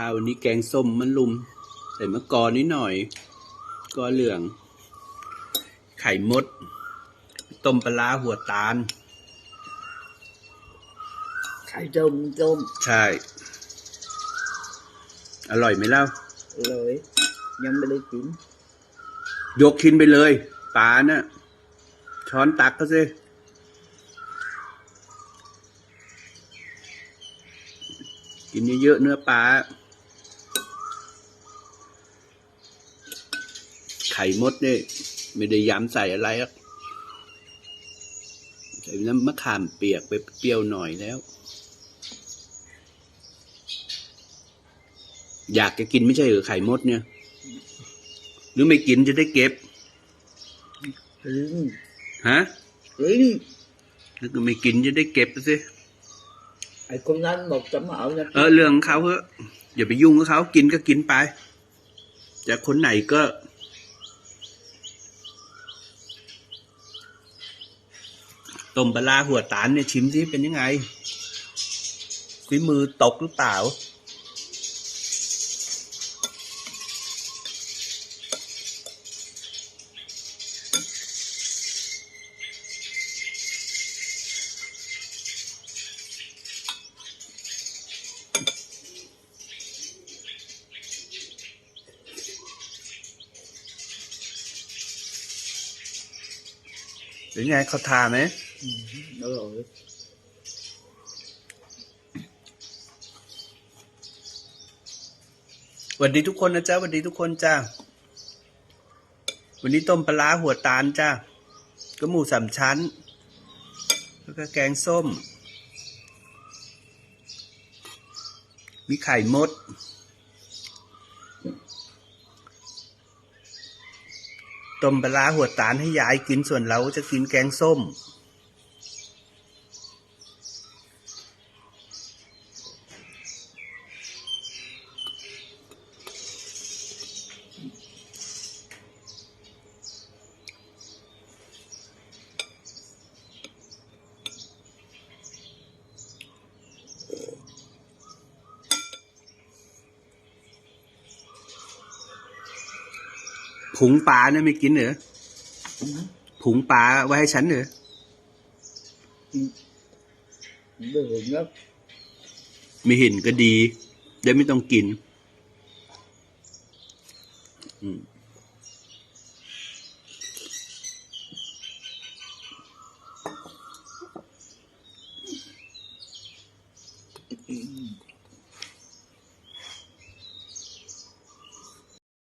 ข้าววันนี้แกงส้มมันลุม ใส่มะกอกนิดหน่อยก็เหลือง ไข่มด ต้มปลาร้าหัวตาล ไข่ต้มต้มใช่ อร่อยไหมเล่าเลย ยังไม่ได้กิน ยกกินไปเลยปลาน่ะช้อนตักก็สิกินเยอะๆเนื้อปลา ไข่มดเนี่ยไม่ได้ย้ำใส่อะไรหรอกใส่น้ำมะขามเปียกไปเปรี้ยวหน่อยแล้ว อยากจะกินไม่ใช่เหรือไข่มดเนี่ย หรือไม่กินจะได้เก็บลิงฮะลิงแล้วก็ไม่กินจะได้เก็บสิไอ้คนนั้นบอกจะมาเอานะเออเรื่องของเขาเถอะอย่าไปยุ่งกับเขากินก็กินไปจะคนไหนก็ ต้มปลาหัวตาลเนี่ยชิมสิเป็นยังไงฝีมือตกหรือเปล่า หรือไงเขาทาไหม อร่อยสวัสดีทุกคนนะจ๊ะสวัสดีทุกคนจ้า วันนี้ต้มปลาหัวตาลจ้าก็หมูสามชั้น แล้วก็แกงส้ม มีไข่มด ต้มปลาร้าหัวตาลให้ยายกินส่วนเราจะกินแกงส้ม ผงปลาเนี่ยไม่กินเหรอผงปลาไว้ให้ฉันเหรอไม่เห็นคม่ห็นก็ดี ได้ไม่ต้องกิน อืม